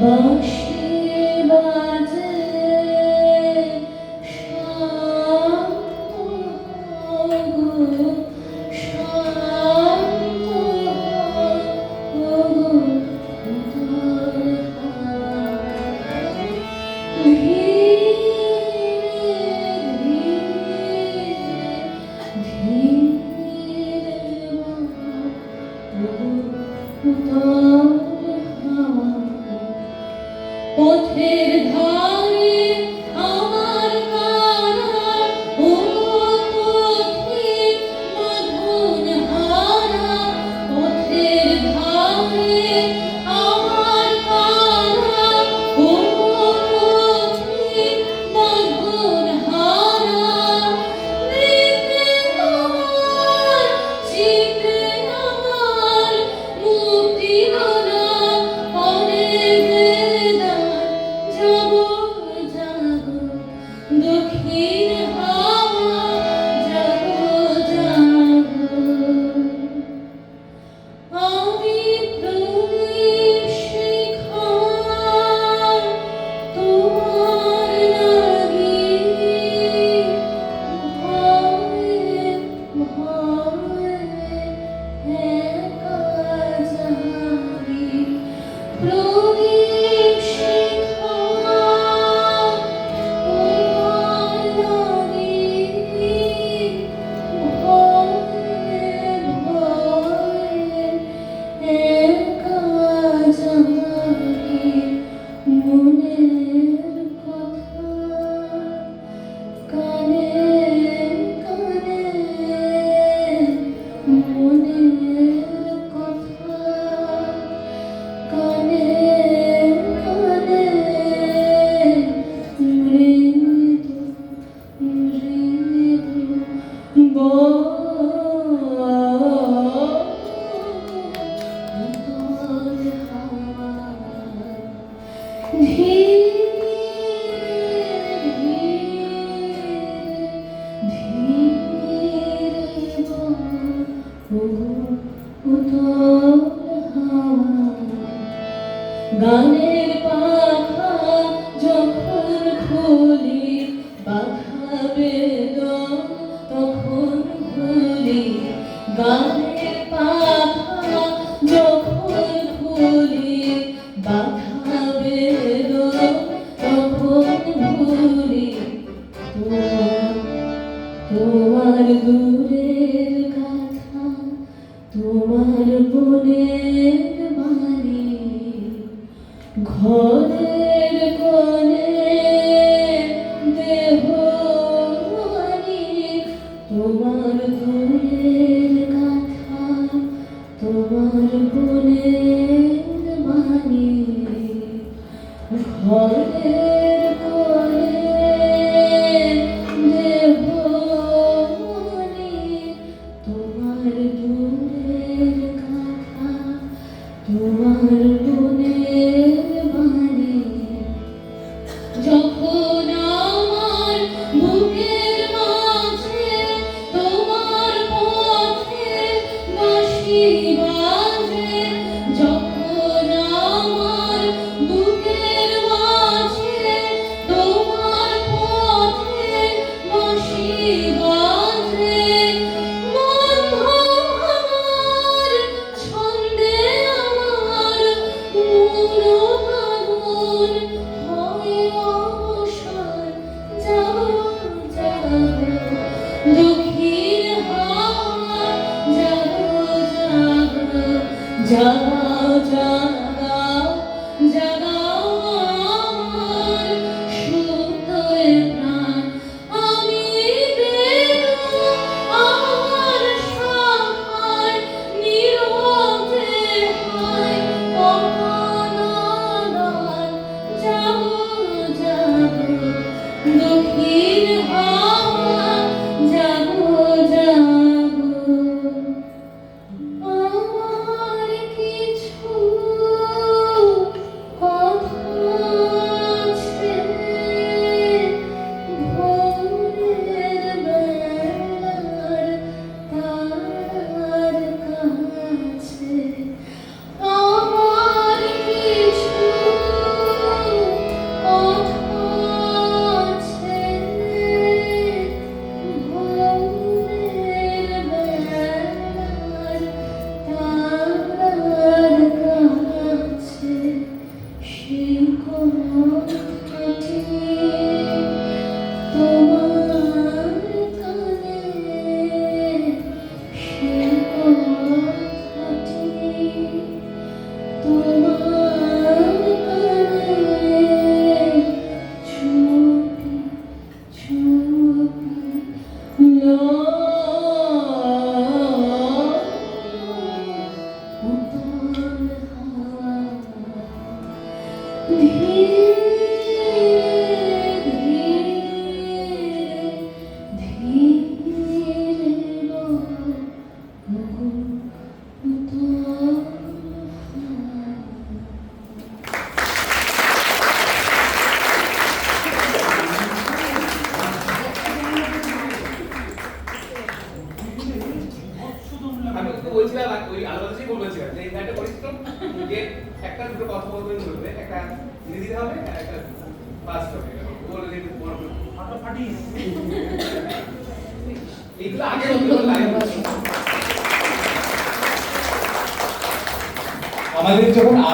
বাসি পথের ধার গানের পাখা যখন খুলি পাখা বেদন তখন খুলি গানের পাখা যখন খুলি পাখা তোমার তুলে বাড়ি একটা দুটো কথা বলবেন বলবে একটা নিধি হবে আর একটা পাস হবে। বলে দিন আগে বলতে হবে। আমাদের যখন